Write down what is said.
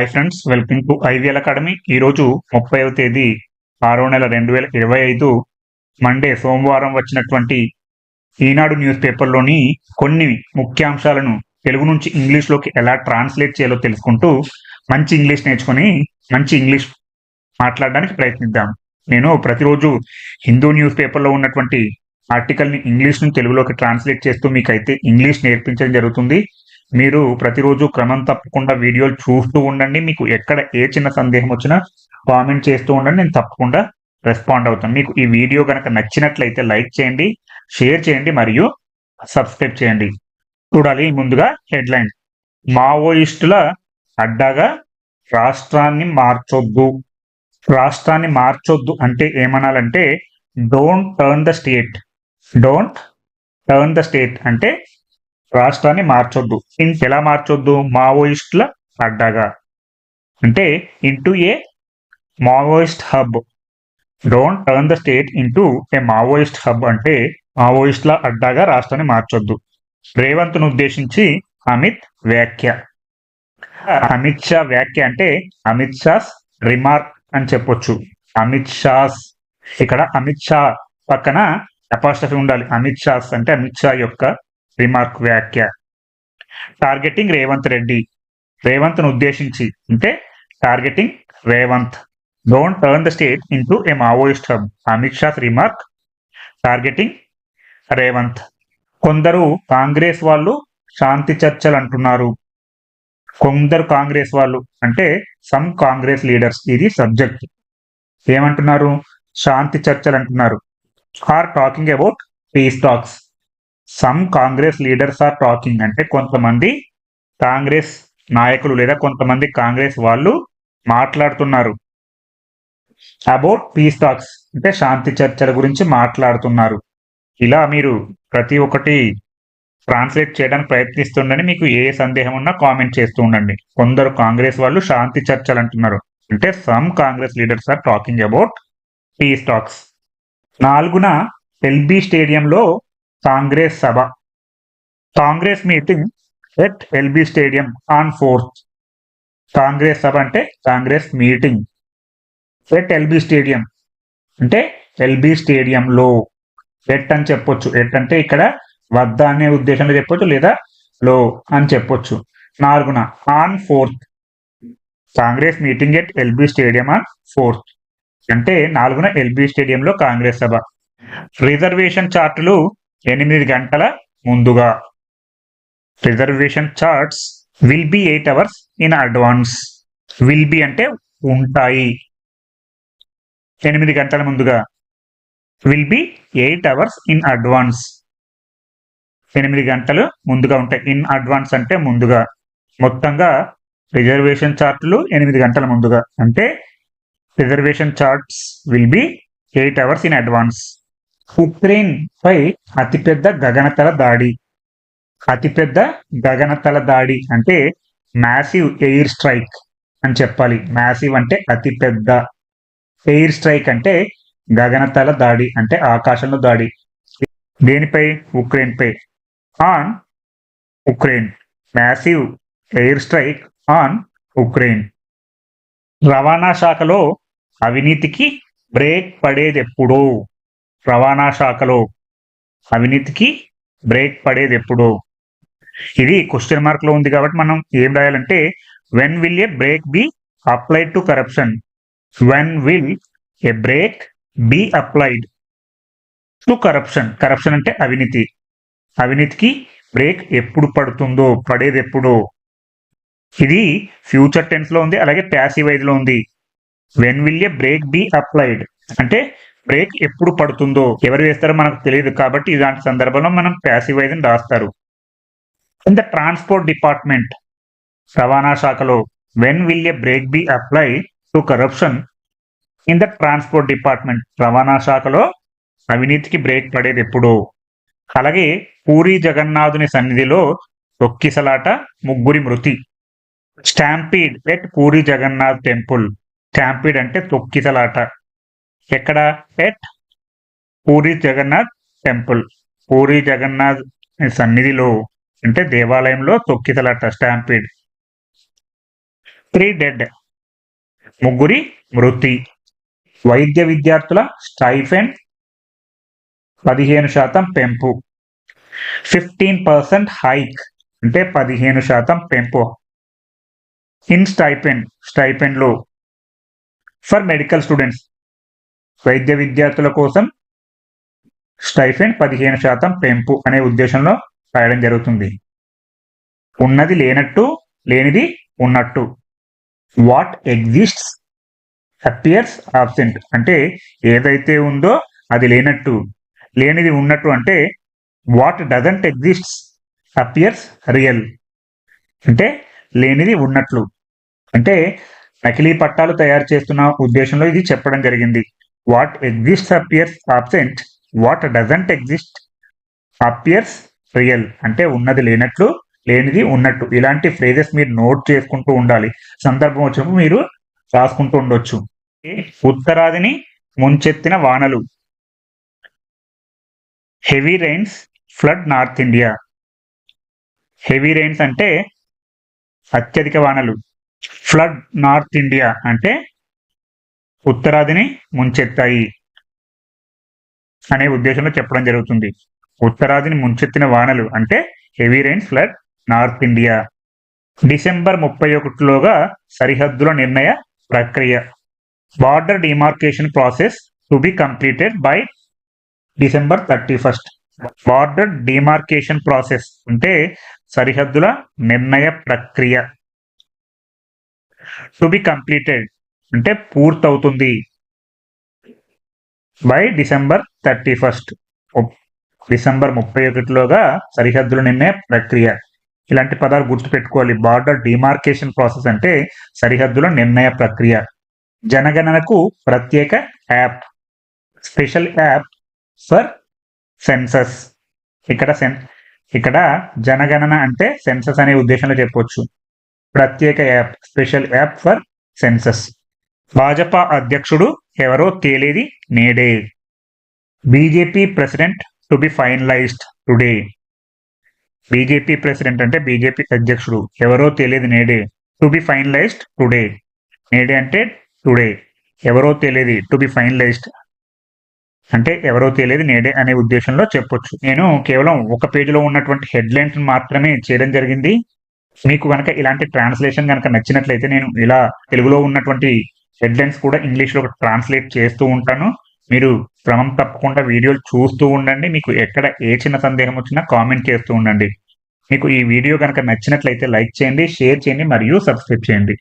Hi friends welcome to IVL academy ఈరోజు ముప్పైవ తేదీ ఆరో నెల రెండు వేల ఇరవై ఐదు మండే సోమవారం వచ్చినటువంటి ఈనాడు న్యూస్ పేపర్లోని కొన్ని ముఖ్యాంశాలను తెలుగు నుంచి ఇంగ్లీష్లోకి ఎలా ట్రాన్స్లేట్ చేయాలో తెలుసుకుంటూ మంచి ఇంగ్లీష్ నేర్చుకొని మంచి ఇంగ్లీష్ మాట్లాడడానికి ప్రయత్నిద్దాం. నేను ప్రతిరోజు హిందూ న్యూస్ పేపర్లో ఉన్నటువంటి ఆర్టికల్ని ఇంగ్లీష్ నుంచి తెలుగులోకి ట్రాన్స్లేట్ చేస్తూ మీకైతే ఇంగ్లీష్ నేర్పించడం జరుగుతుంది. మీరు ప్రతిరోజు క్రమం తప్పకుండా వీడియోలు చూస్తూ ఉండండి. మీకు ఎక్కడ ఏ చిన్న సందేహం వచ్చినా కామెంట్ చేస్తూ ఉండండి. నేను తప్పకుండా రెస్పాండ్ అవుతాను. మీకు ఈ వీడియో కనుక నచ్చినట్లయితే లైక్ చేయండి షేర్ చేయండి మరియు సబ్స్క్రైబ్ చేయండి. చూడాలి ముందుగా హెడ్లైన్. మావోయిస్టుల అడ్డాగా రాష్ట్రాన్ని మార్చొద్దు. రాష్ట్రాన్ని మార్చొద్దు అంటే ఏమనాలంటే don't turn the state don't turn the state అంటే రాష్ట్రాన్ని మార్చొద్దు. ఎలా మార్చొద్దు? మావోయిస్టుల అడ్డాగా. అంటే into a Maoist hub. Don't turn the state into a Maoist hub అంటే మావోయిస్టుల అడ్డాగా రాష్ట్రాన్ని మార్చొద్దు. రేవంత్ను ఉద్దేశించి అమిత్ వ్యాఖ్య. అమిత్ షా వ్యాఖ్య అంటే అమిత్ షాస్ రిమార్క్ అని చెప్పొచ్చు. అమిత్ షాస్ ఇక్కడ అమిత్ షా పక్కన అపాస్టఫీ ఉండాలి. అమిత్ షాస్ అంటే అమిత్ షా యొక్క రిమార్క్ వ్యాఖ్య. టార్గెటింగ్ రేవంత్ రెడ్డి. రేవంత్ను ఉద్దేశించి. అంటే targeting Revanth. Don't turn the state into a Maoist hub Amit Shah's remark. Targeting Revanth. కొందరు కాంగ్రెస్ వాళ్ళు శాంతి చర్చలు అంటున్నారు. కొందరు కాంగ్రెస్ వాళ్ళు అంటే సమ్ కాంగ్రెస్ లీడర్స్ ఇది సబ్జెక్ట్ ఏమంటున్నారు? శాంతి చర్చలు అంటున్నారు. Are talking about peace talks some Congress leaders are talking అంటే కొంతమంది కాంగ్రెస్ నాయకులు లేదా కొంతమంది కాంగ్రెస్ వాళ్ళు మాట్లాడుతున్నారు. అబౌట్ పీస్ టాక్స్ అంటే శాంతి చర్చల గురించి మాట్లాడుతున్నారు. ఇలా మీరు ప్రతి ఒక్కటి ట్రాన్స్లేట్ చేయడానికి ప్రయత్నిస్తుండని మీకు ఏ సందేహం ఉన్నా కామెంట్ చేస్తూ ఉండండి. కొందరు కాంగ్రెస్ వాళ్ళు శాంతి చర్చలు అంటున్నారు. అంటే some Congress leaders are talking about peace talks నాలుగున ఎల్బీ స్టేడియంలో కాంగ్రెస్ సభ. Congress meeting at LB stadium on fourth Congress సభ అంటే Congress meeting. At LB stadium అంటే ఎల్బీ స్టేడియంలో ఎట్ అని చెప్పొచ్చు. ఎట్ అంటే ఇక్కడ వద్ద అనే ఉద్దేశంలో చెప్పొచ్చు లేదా లో అని చెప్పొచ్చు. నాలుగున on fourth Congress meeting at LB stadium on fourth అంటే నాలుగున ఎల్బీ స్టేడియంలో కాంగ్రెస్ సభ. రిజర్వేషన్ చార్టులు ఎనిమిది గంటల ముందుగా. Reservation charts will be eight hours in advance will be అంటే ఉంటాయి. ఎనిమిది గంటల ముందుగా. Will be eight hours in advance ఎనిమిది గంటలు ముందుగా ఉంటాయి. ఇన్ అడ్వాన్స్ అంటే ముందుగా. మొత్తంగా రిజర్వేషన్ చార్ట్లు ఎనిమిది గంటల ముందుగా. అంటే reservation charts will be eight hours in advance Ukraine పై అతిపెద్ద గగనతల దాడి. అతిపెద్ద గగనతల దాడి అంటే మ్యాసివ్ ఎయిర్ స్ట్రైక్ అని చెప్పాలి. మ్యాసివ్ అంటే అతిపెద్ద. ఎయిర్ స్ట్రైక్ అంటే గగనతల దాడి అంటే ఆకాశంలో దాడి. దేనిపై? Ukraine pi on Ukraine. Massive air strike on Ukraine. రవాణా శాఖలో అవినీతికి బ్రేక్ పడేది ఎప్పుడో రవాణా శాఖలో అవినీతికి బ్రేక్ పడేది ఎప్పుడో? ఇది క్వశ్చన్ మార్క్లో ఉంది కాబట్టి మనం ఏం రాయాలంటే when will a brake be applied to corruption when will a brake be applied to corruption corruption అంటే అవినీతి. అవినీతికి బ్రేక్ ఎప్పుడు పడుతుందో పడేది ఎప్పుడో? ఇది ఫ్యూచర్ టెన్స్లో ఉంది అలాగే ప్యాసివ్లో ఉంది. When will a brake be applied అంటే బ్రేక్ ఎప్పుడు పడుతుందో ఎవరు వేస్తారో మనకు తెలియదు కాబట్టి ఇలాంటి సందర్భంలో మనం ప్యాసివ్ వైజ్ని రాస్తారు. ఇన్ ద ట్రాన్స్పోర్ట్ డిపార్ట్మెంట్ రవాణా శాఖలో when will a brake be apply to corruption in the transport department రవాణా శాఖలో అవినీతికి బ్రేక్ పడేది ఎప్పుడో. అలాగే పూరి జగన్నాథుని సన్నిధిలో తొక్కిసలాట ముగ్గురి మృతి. Stampede at Puri Jagannath temple stampede అంటే తొక్కిసలాట. ఎక్కడ? ఎట్? పూరి జగన్నాథ్ టెంపుల్. పూరి జగన్నాథ్ సన్నిధిలో అంటే దేవాలయంలో తొక్కితలట స్టాంపీడ్. Three dead. ముగ్గురి మృతి. వైద్య విద్యార్థుల స్టైఫెండ్ పదిహేను శాతం పెంపు. ఫిఫ్టీన్ పర్సెంట్ హైక్ అంటే పదిహేను శాతం పెంపు. ఇన్ స్టైపెండ్ స్టైపెండ్లో ఫర్ మెడికల్ స్టూడెంట్స్ వైద్య విద్యార్థుల కోసం స్టైఫెండ్ పదిహేను శాతం పెంపు అనే ఉద్దేశంలో రాయడం జరుగుతుంది. ఉన్నది లేనట్టు లేనిది ఉన్నట్టు. వాట్ ఎగ్జిస్ట్స్ అపియర్స్ ఆబ్సెంట్ అంటే ఏదైతే ఉందో అది లేనట్టు. లేనిది ఉన్నట్టు అంటే what doesn't exists appears real అంటే లేనిది ఉన్నట్లు. అంటే నకిలీ పట్టాలు తయారు చేస్తున్న ఉద్దేశంలో ఇది చెప్పడం జరిగింది. What exist appears absent what doesn't exist appears real అంటే ఉన్నది లేనట్లు లేనిది ఉన్నట్టు. ఇలాంటి ఫ్రేజెస్ మీరు నోట్ చేసుకుంటూ ఉండాలి. సందర్భం వచ్చినప్పుడు మీరు రాసుకుంటూ ఉండొచ్చు. ఉత్తరాదిని ముంచెత్తిన వానలు. Heavy rains flood north India heavy rains అంటే అత్యధిక వానలు. ఫ్లడ్ నార్త్ ఇండియా అంటే ఉత్తరాదిని ముంచెత్తాయి అనే ఉద్దేశంలో చెప్పడం జరుగుతుంది. ఉత్తరాదిని ముంచెత్తిన వానలు అంటే heavy rains flood north India. December ముప్పై ఒకటిలోగా సరిహద్దుల నిర్ణయ ప్రక్రియ. Border demarcation process to be completed by December thirty first. Border demarcation process అంటే సరిహద్దుల నిర్ణయ ప్రక్రియ. టు బి కంప్లీటెడ్ అంటే పూర్తవుతుంది. By December thirty first December ముప్పై ఒకటిలోగా సరిహద్దులు నిర్ణయ ప్రక్రియ. ఇలాంటి పదాలు గుర్తుపెట్టుకోవాలి. బార్డర్ డిమార్కేషన్ ప్రాసెస్ అంటే సరిహద్దుల నిర్ణయ ప్రక్రియ. జనగణనకు ప్రత్యేక app special app for census ఇక్కడ సెన్ ఇక్కడ జనగణన అంటే సెన్సస్ అనే ఉద్దేశంలో చెప్పొచ్చు. ప్రత్యేక app special app for census Bhajapa అధ్యక్షుడు ఎవరో తేలేది నేడే. BJP president to be finalised today. BJP president అంటే బీజేపీ అధ్యక్షుడు ఎవరో తెలియదు నేడే. To be finalised today. నేడే అంటే టుడే. ఎవరో తెలియదు టు బి ఫైనలైజ్డ్ అంటే ఎవరో తెలియదు నేడే అనే ఉద్దేశంలో చెప్పొచ్చు. నేను కేవలం ఒక పేజీలో ఉన్నటువంటి హెడ్లైన్స్ మాత్రమే చేయడం జరిగింది. మీకు కనుక ఇలాంటి ట్రాన్స్లేషన్ కనుక నచ్చినట్లయితే నేను ఇలా తెలుగులో ఉన్నటువంటి హెడ్లైన్స్ కూడా ఇంగ్లీష్లో ట్రాన్స్లేట్ చేస్తూ ఉంటాను. మీరు క్రమం తప్పకుండా వీడియోలు చూస్తూ ఉండండి. మీకు ఎక్కడ ఏ చిన్న సందేహం వచ్చినా కామెంట్ చేస్తూ ఉండండి. మీకు ఈ వీడియో కనుక నచ్చినట్లయితే లైక్ చేయండి షేర్ చేయండి మరియు సబ్స్క్రైబ్ చేయండి.